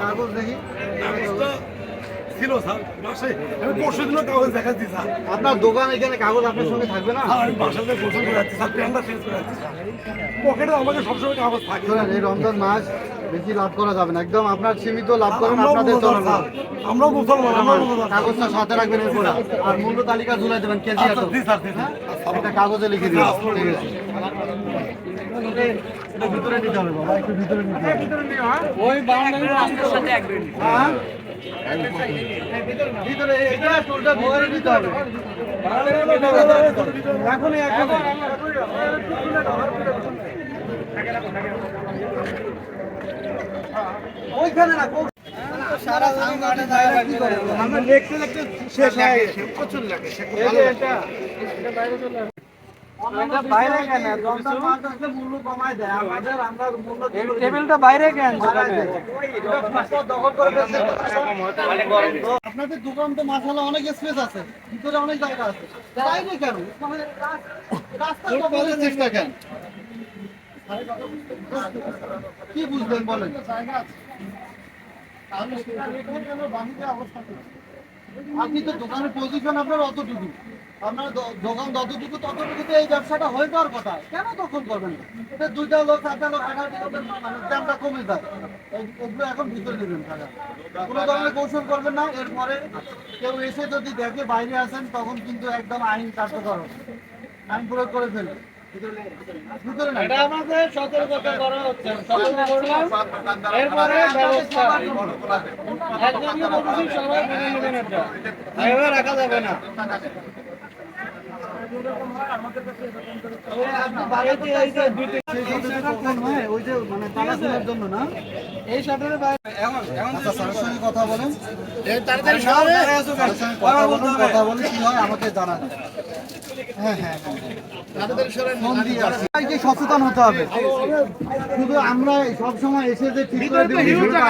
কাগজ দেখি। কাগজটা ছিল স্যার। বাসায় আমি পরশু দিনও কাগজ দেখাচ্ছি স্যার। আপনার দোকান এখানে কাগজ আপনার সঙ্গে থাকবে না? আমি বাসাতে গোসল করে যাচ্ছি স্যার। প্যান্টটা চেঞ্জ করে যাচ্ছি স্যার। পকেটে আমাকে সবসময় কাগজ থাকে। এই রমজান মাস বেশি লাভ করা যাবে না। একদম আপনার সীমিত লাভ করেন আমরাও আপনাদের চলবে স্যার। মুসলমান আমরাও কাগজটা সাথে রাখবেন এরপরে। আর মূল্য তালিকা ঝুলাই দেবেন কেজি আচ্ছা, এত একটা কাগজে লিখে দিন ঠিক আছে। এটা ভিতরে নিতে হবে বাবা একটু ভিতরে নিতে হবে। হ্যাঁ? ভিতরে এটা টোলটা ভিতরে নিতে হবে। এখনই এখনই ওইখানে না কোক- আমরা দেখতে দেখতে শেষ হয়ে গেছে। প্রচুর লাগে এই যে এটা এটা। বাইরে কেন দমদম মাছ মূল্য কমায় দেয় আমাদের আমরা মূল্য টেবিলটা বাইরে কেন? দখল করে ফেলছে। আপনাদের দোকান তো মাসালা অনেক স্পেস আছে ভিতরে অনেক জায়গা আছে। বাইরে কেন? মানে চেষ্টা কেন? কি বুঝবেন বলেন? আপনি তো দোকানের পজিশন আপনার অতটুকু। আপনার দোকান যতটুকু ততটুকুতে এই ব্যবসাটা হয়ে যাওয়ার কথা, কেন তখন করবেন? দুইটা লোক, চারটা দামটা ভিতরে কোনো ধরনের কেউ এসে যদি দেখে বাইরে আসেন, তখন কিন্তু একদম আইন কার্যকর। আইন প্রয়োগ করে ফেলবে। ভিতরে আমাদের সতর্কতা রাখা যাবে না। কথা বলেন কথা বলেন কি হয় আমাকে জানান। সচেতন হতে হবে। শুধু আমরা সব সময় এসে যে ঠিক করে দেবো না।